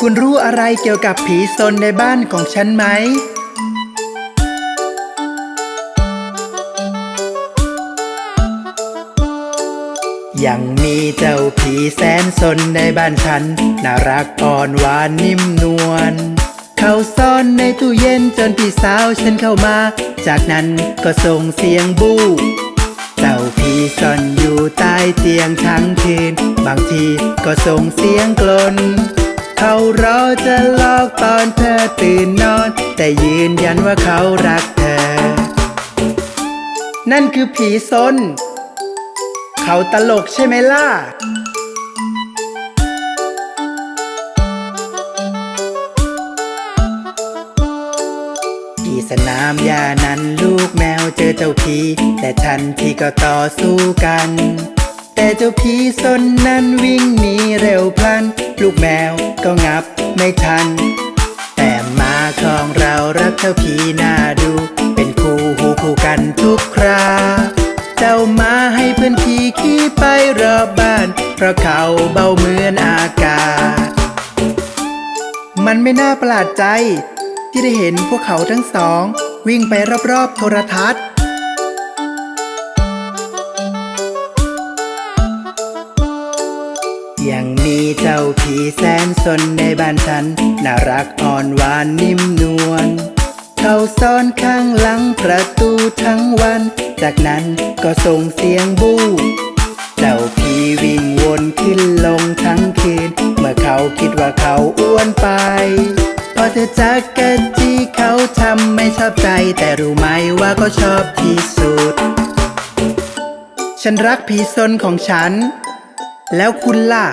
คุณรู้อะไรเกี่ยวกับผีซนในบ้านของฉันไหม ยังมีเจ้าผีแสนสนในบ้านฉัน น่ารักอ่อนหวานนิ่มนวลเขาซ่อนในตู้เย็นจนพี่สาวฉันเข้ามา จากนั้นก็ส่งเสียงบูเจ้าผีซ่อนอยู่ใต้เตียงทั้งคืน บางทีก็ส่งเสียงกลน เขารอจะลอกตอนเธอตื่นนอน แต่ยืนยันว่าเขารักเธอ นั่นคือผีซนเขาตลกใช่ไหมล่ะที่สนามหญ้านั้นลูกแมวเจอเจ้าผีแต่ทันทีก็ต่อสู้กัน แต่เจ้าผีซนนั้นวิ่งหนีเร็วพ ลูกแมวก็งับไม่ทัน แต่มาของเรารักเจ้าผีน่าดู เป็นคู่หูคู่กันทุกครา เจ้ามาให้เพื่อนขี่ขี่ไปรอบบ้าน เพราะเขาเบาเหมือนอากาศ มันไม่น่าประหลาดใจ ที่ได้เห็นพวกเขาทั้งสอง วิ่งไปรอบๆโทรทัศน์ มีเจ้าผีแสนสนในบ้านฉัน น่ารักอ่อนหวานนิ่มนวลเขาซ่อนข้างหลังประตูทั้งวัน จากนั้นก็ส่งเสียงบูเจ้าผีวิ่งวนขึ้นลงทั้งคืน เมื่อเขาคิดว่าเขาอ้วนไป พอเธอจักกันที่เขาทำไม่ชอบใจ แต่รู้ไหมว่าเขาชอบที่สุด ฉันรักผีซนของฉัน แล้วคุณล่ะ